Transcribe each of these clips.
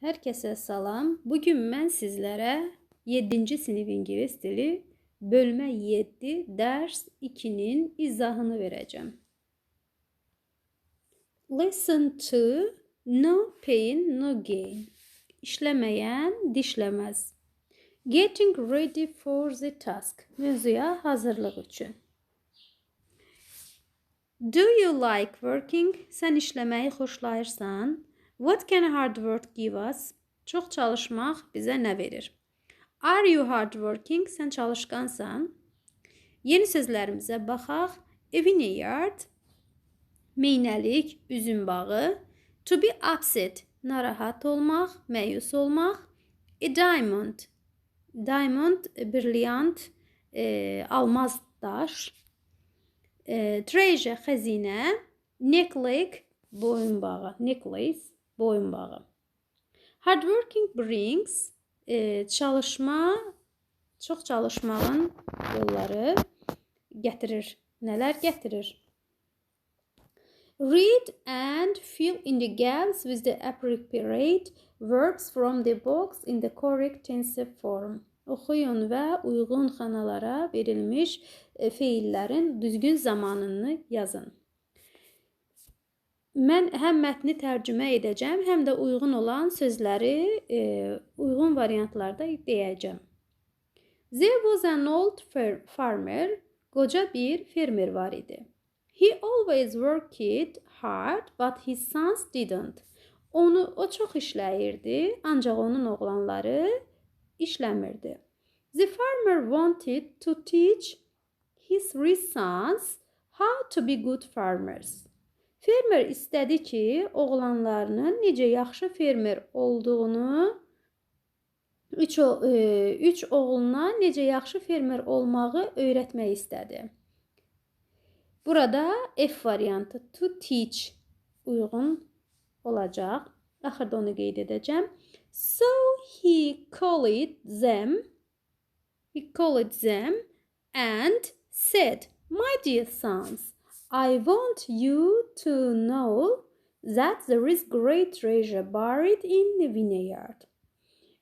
Herkese salam. Bugün mən sizlərə 7-ci sinif dili bölmə 7 dərs 2-nin izahını verəcəm. Listen to no pain no gain. İşləməyən dişləməz. Getting ready for the task. Mövzuya hazırlıq üçün. Do you like working? Sən işləməyi xoşlayırsan? What can hard work give us? Çox çalışmaq bizə nə verir? Are you hardworking? Sən çalışqansan? Yeni sözlərimizə baxaq. A vineyard, meynəlik, üzüm bağı. To be upset, narahat olmaq, məyus olmaq. A diamond, diamond, brilyant, e, almaz daş. E, treasure, xəzinə. Necklace, boyun bağı, necklace boyun bağı. Hardworking brings e, çalışma, çox çalışmağın yolları gətirir. Nələr gətirir? Read and fill in the gaps with the appropriate verbs from the box in the correct tensive form. Oxuyun və uyğun xanalara verilmiş e, feillərin düzgün zamanını yazın. Mən həm mətni tərcümə edəcəm, həm də uyğun olan sözləri e, uyğun variantlarda deyəcəm. There was an old farmer, qoca bir fermer var idi. He always worked hard, but his sons didn't. Onu o çox işləyirdi, ancaq onun oğlanları işləmirdi. The farmer wanted to teach his three sons how to be good farmers. Fermer istədi ki, oğlanlarının necə yaxşı fermer olduğunu üç, e, üç oğluna necə yaxşı fermer olmağı öyrətmək istədi. Burada F variantı to teach uyğun olacaq. Axırda onu qeyd edəcəm. So he called them he called them and said, "My dear sons, I want you to know that there is great treasure buried in the vineyard.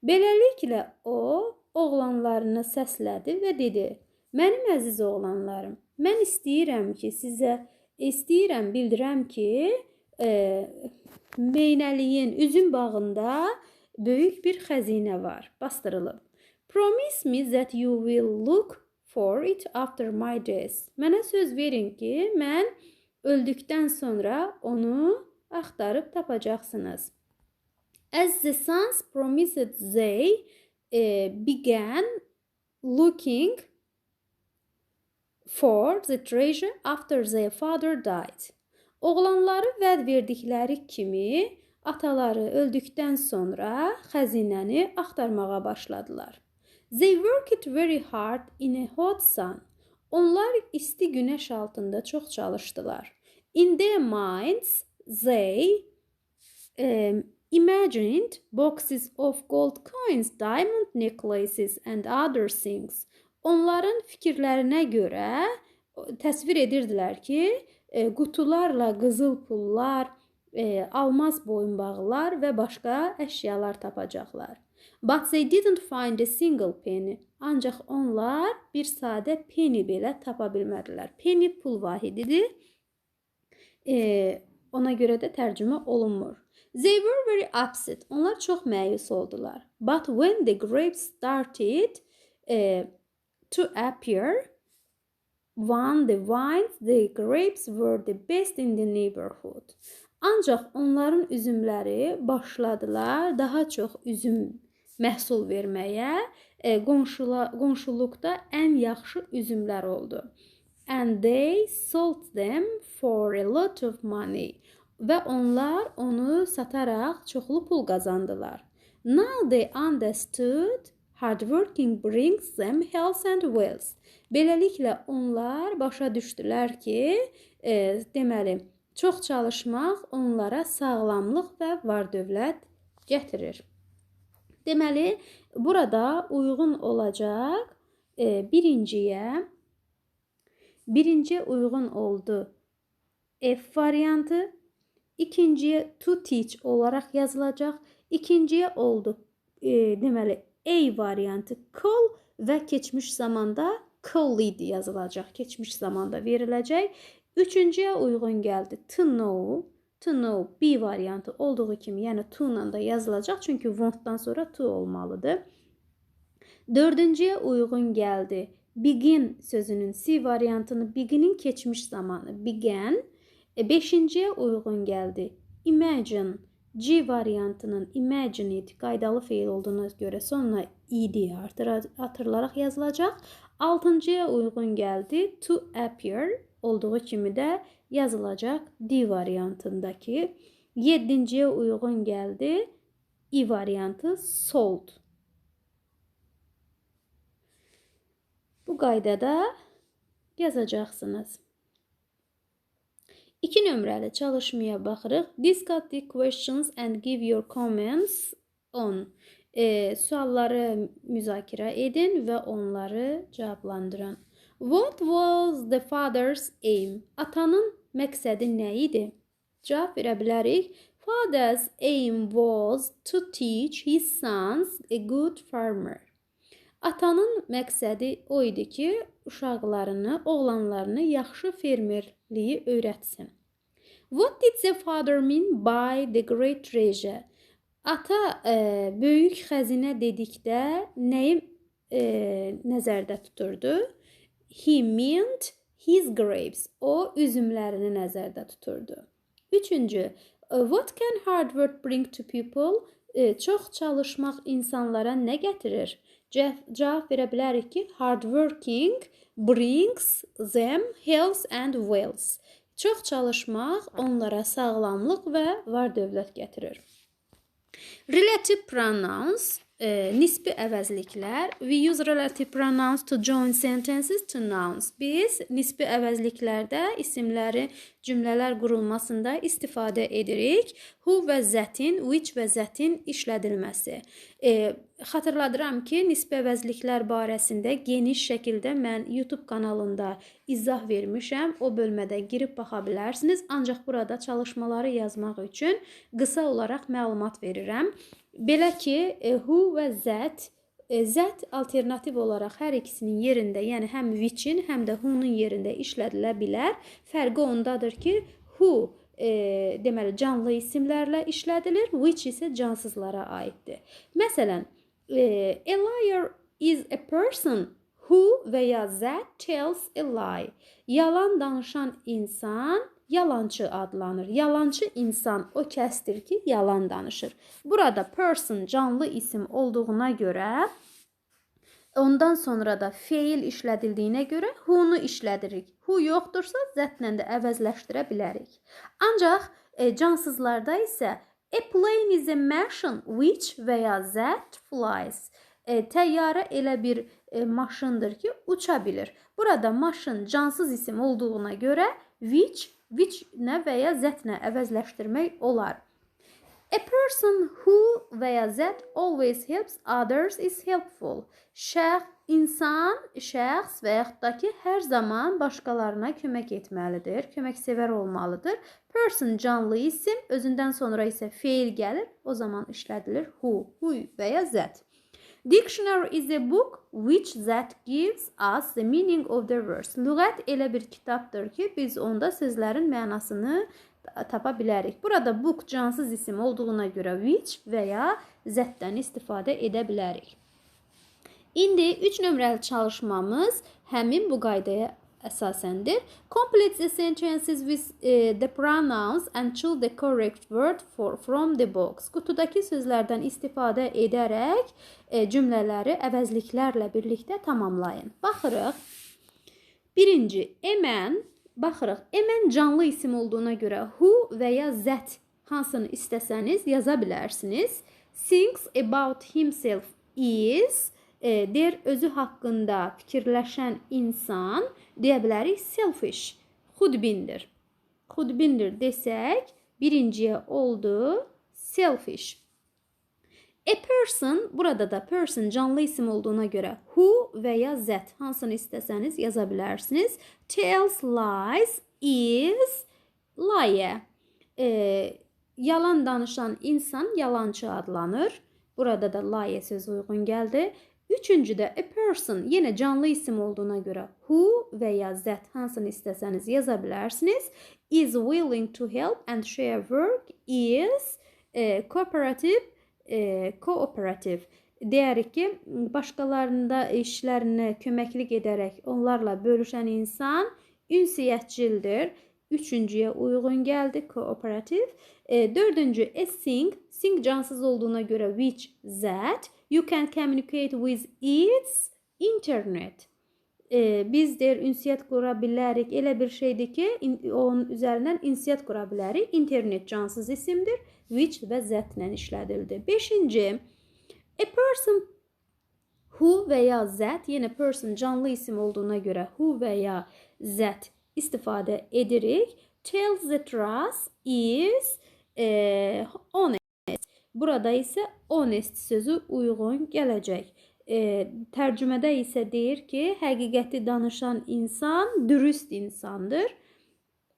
Beləliklə o oğlanlarını səslədi və dedi: Mənim əziz oğlanlarım, mən istəyirəm ki, sizə istəyirəm bildirəm ki, e, meynəliyin üzüm bağında böyük bir xəzinə var, bastırılıb. Promise me that you will look for it after my death. Mənə söz verin ki, mən öldükdən sonra onu axtarıb tapacaqsınız. As the sons promised they uh, began looking for the treasure after their father died. Oğlanları vəd verdikləri kimi ataları öldükdən sonra xəzinəni axtarmağa başladılar. They worked very hard in a hot sun. Onlar isti güneş altında çok çalıştılar. In their minds, they um, imagined boxes of gold coins, diamond necklaces and other things. Onların fikirlərinə görə təsvir edirdilər ki, e, qutularla qızıl pullar, e, almaz boyunbağlar və başqa əşyalar tapacaqlar. But they didn't find a single penny. Ancaq onlar bir sadə penny belə tapa bilmədilər. Penny pul vahididir. E, ona görə də tərcümə olunmur. They were very upset. Onlar çox məyus oldular. But when the grapes started uh, to appear, one the wines, the grapes were the best in the neighborhood. Ancaq onların üzümləri başladılar daha çox üzüm məhsul verməyə, e, qonşula, qonşuluqda ən yaxşı üzümlər oldu. And they sold them for a lot of money. Və onlar onu sataraq çoxlu pul qazandılar. Now they understood hard working brings them health and wealth. Beləliklə onlar başa düşdülər ki, e, deməli, çox çalışmaq onlara sağlamlıq və var-dövlət gətirir. Deməli, burada uyğun olacaq e, birinciyə birinci uyğun oldu F variantı, ikinciyə to teach olaraq yazılacaq, İkinciyə oldu e, deməli A variantı cool və keçmiş zamanda cool idi yazılacaq. Keçmiş zamanda veriləcək. Üçüncüyə uyğun gəldi to know. To know B variantı olduğu kimi, yəni to də yazılacaq. Çünki want-dan sonra to olmalıdır. Dördüncüyə uyğun gəldi. Begin sözünün C variantını begin'in keçmiş zamanı began. E, beşinciyə uyğun gəldi. Imagine C variantının imagined qaydalı feil olduğuna görə sonuna id artırılaraq yazılacaq. Altıncıya uyğun gəldi. To appear olduğu kimi də yazılacaq D variantındakı. Yedinciyə uyğun gəldi. I variantı sold. Bu qaydada yazacaqsınız. 2 nömrəli çalışmaya baxırıq. Discuss the questions and give your comments on. E, sualları müzakirə edin və onları cavablandırın. What was the father's aim? Atanın məqsədi nə idi? Cavab verə bilərik. Father's aim was to teach his sons a good farmer. Atanın məqsədi o idi ki, uşaqlarını, oğlanlarını yaxşı fermerliyi öyrətsin. What did the father mean by the great treasure? Ata e, böyük xəzinə dedikdə nəyi e, nəzərdə tuturdu? He meant his grapes. O üzümlərini nəzərdə tuturdu. Üçüncü, what can hard work bring to people? E, çox çalışmaq insanlara nə gətirir? Cavab verə bilərik ki, hard working brings them health and wealth. Çox çalışmaq onlara sağlamlıq və var-dövlət gətirir. Relative pronouns e, nisbi əvəzliklər. We use relative pronouns to join sentences to nouns. Biz nisbi əvəzliklərdə isimləri cümlələr qurulmasında istifadə edirik. Who və zətin, which və zətin işlədilməsi. E, xatırladıram ki, nisbi əvəzliklər barəsində geniş şəkildə mən YouTube kanalında izah vermişəm. O bölmədə girib baxa bilərsiniz. Ancaq burada çalışmaları yazmaq üçün qısa olaraq məlumat verirəm. Belə ki, e, who və that e, zət alternativ olaraq hər ikisinin yerində, yəni həm which-in, həm də who-nun yerində işlədilə bilər. Fərqi ondadır ki, who e, deməli canlı isimlərlə işlədilir, which isə cansızlara aiddir. Məsələn, e, a liar is a person who və ya that tells a lie. Yalan danışan insan yalançı adlanır. Yalançı insan o kəsdir ki, yalan danışır. Burada person canlı isim olduğuna görə ondan sonra da feil işlədildiyinə görə who-nu işlədirik. Who yoxdursa zətlə də əvəzləşdirə bilərik. Ancaq e, cansızlarda isə a plane is a machine which və ya that flies. E, təyyarə elə bir e, maşındır ki, uça bilir. Burada maşın cansız isim olduğuna görə which which-nə və ya that-nə əvəzləşdirmək olar. A person who və ya that always helps others is helpful. Şəxs, insan, şəxs və yaxud da ki, hər zaman başqalarına kömək etməlidir, köməksevər olmalıdır. Person canlı isim, özündən sonra isə feil gəlir, o zaman işlədilir who, who və ya that. Dictionary is a book which that gives us the meaning of the words. Lüğət elə bir kitabdır ki, biz onda sözlərin mənasını tapa bilərik. Burada book cansız isim olduğuna görə which və ya that-dən istifadə edə bilərik. İndi 3 nömrəli çalışmamız həmin bu qaydaya əsasəndir. Complete the sentences with uh, the pronouns and choose the correct word for from the box. Qutudakı sözlərdən istifadə edərək e, cümlələri əvəzliklərlə birlikdə tamamlayın. Baxırıq. Birinci, emən, baxırıq. Emən canlı isim olduğuna görə who və ya that hansını istəsəniz yaza bilərsiniz. Thinks about himself is e, der özü haqqında fikirləşən insan deyə bilərik selfish, xudbindir. Xudbindir desək, birinciyə oldu selfish. A person, burada da person canlı isim olduğuna görə who və ya that hansını istəsəniz yaza bilərsiniz. Tells lies is liar. E, yalan danışan insan yalancı adlanır. Burada da lie sözü uyğun gəldi. Üçüncüdə a person yenə canlı isim olduğuna görə who və ya that hansını istəsəniz yaza bilərsiniz. Is willing to help and share work is e, cooperative, e, cooperative. Deyərik ki, başqalarında işlərinə köməklik edərək onlarla bölüşən insan ünsiyyətçildir. Üçüncüyə uyğun gəldi kooperativ. E, dördüncü a sing. Sing cansız olduğuna görə which that. You can communicate with its internet. E, biz deyir ünsiyyət qura bilərik. Elə bir şeydir ki, onun üzərindən ünsiyyət qura bilərik. İnternet cansız isimdir. Which və that ilə işlədildi. Beşinci a person who və ya that yenə person canlı isim olduğuna görə who və ya that istifadə edirik. Tells the truth is e, honest. Burada isə honest sözü uyğun gələcək. E, tərcümədə isə deyir ki, həqiqəti danışan insan dürüst insandır.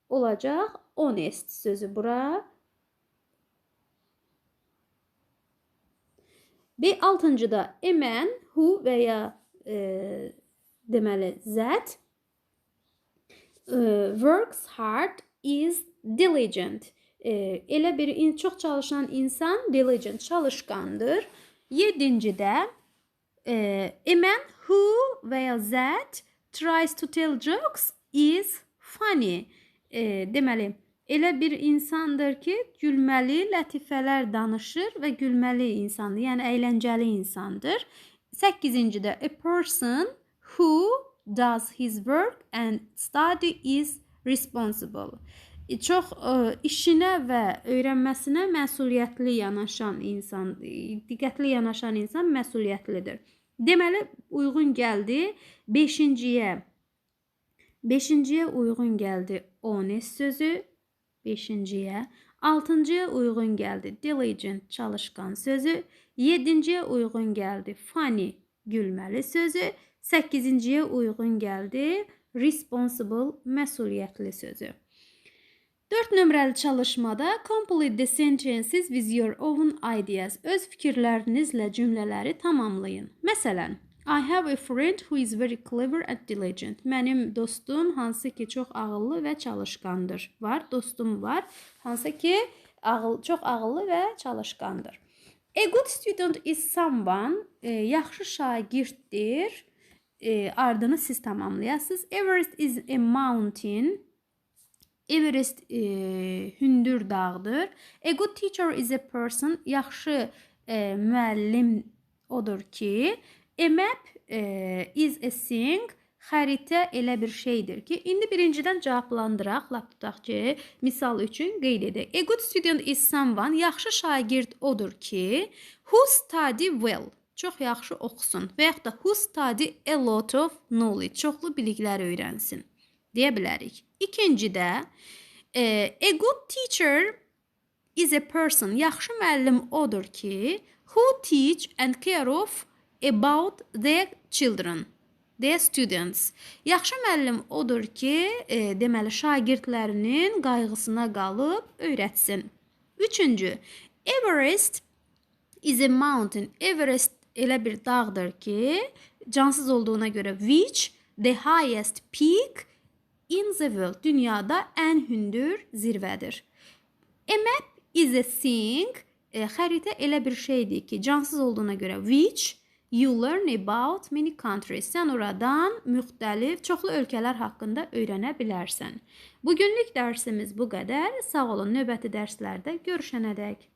Olacaq honest sözü bura. Və altıncıda a man who və ya e, deməli e, works hard is diligent. Elə bir çox çalışan insan diligent, çalışqandır. Yedincidə e, a man who və that tries to tell jokes is funny. Deməli, elə bir insandır ki, gülməli lətifələr danışır və gülməli insandır, yəni əyləncəli insandır. 8-cidə a person who does his work and study is responsible. Çox ə, e, işinə və öyrənməsinə məsuliyyətli yanaşan insan, e, diqqətli yanaşan insan məsuliyyətlidir. Deməli, uyğun gəldi 5-ciyə. 5-ciyə uyğun gəldi honest sözü 5-ciyə. 6-cıya uyğun gəldi diligent çalışqan sözü. 7-ciyə uyğun gəldi funny gülməli sözü. 8-ciyə uyğun gəldi responsible məsuliyyətli sözü. 4 nömrəli çalışmada complete the sentences with your own ideas. Öz fikirlərinizlə cümlələri tamamlayın. Məsələn, I have a friend who is very clever and diligent. Mənim dostum hansı ki çox ağıllı və çalışqandır. Var, dostum var, hansı ki ağıl çox ağıllı və çalışqandır. A good student is someone, e, yaxşı şagirddir. E, ardını siz tamamlayasınız. Everest is a mountain. Everest e, hündür dağdır. A good teacher is a person. Yaxşı e, müəllim odur ki, a map e, is a thing. Xəritə elə bir şeydir ki, indi birincidən cavablandıraq, lap tutaq ki, misal üçün qeyd edək. A good student is someone, yaxşı şagird odur ki, who study well çox yaxşı oxusun və yaxud da who study a lot of knowledge, çoxlu biliklər öyrənsin deyə bilərik. İkincidə e, a good teacher is a person, yaxşı müəllim odur ki, who teach and care of about their children, their students. Yaxşı müəllim odur ki, e, deməli şagirdlərinin qayğısına qalıb öyrətsin. Üçüncü, Everest is a mountain. Everest elə bir dağdır ki, cansız olduğuna görə which the highest peak in the world dünyada ən hündür zirvədir. A map is a thing. E, xəritə elə bir şeydir ki, cansız olduğuna görə which you learn about many countries. Sən oradan müxtəlif, çoxlu ölkələr haqqında öyrənə bilərsən. Bu günlük dərsimiz bu qədər. Sağ olun. Növbəti dərslərdə görüşənədək.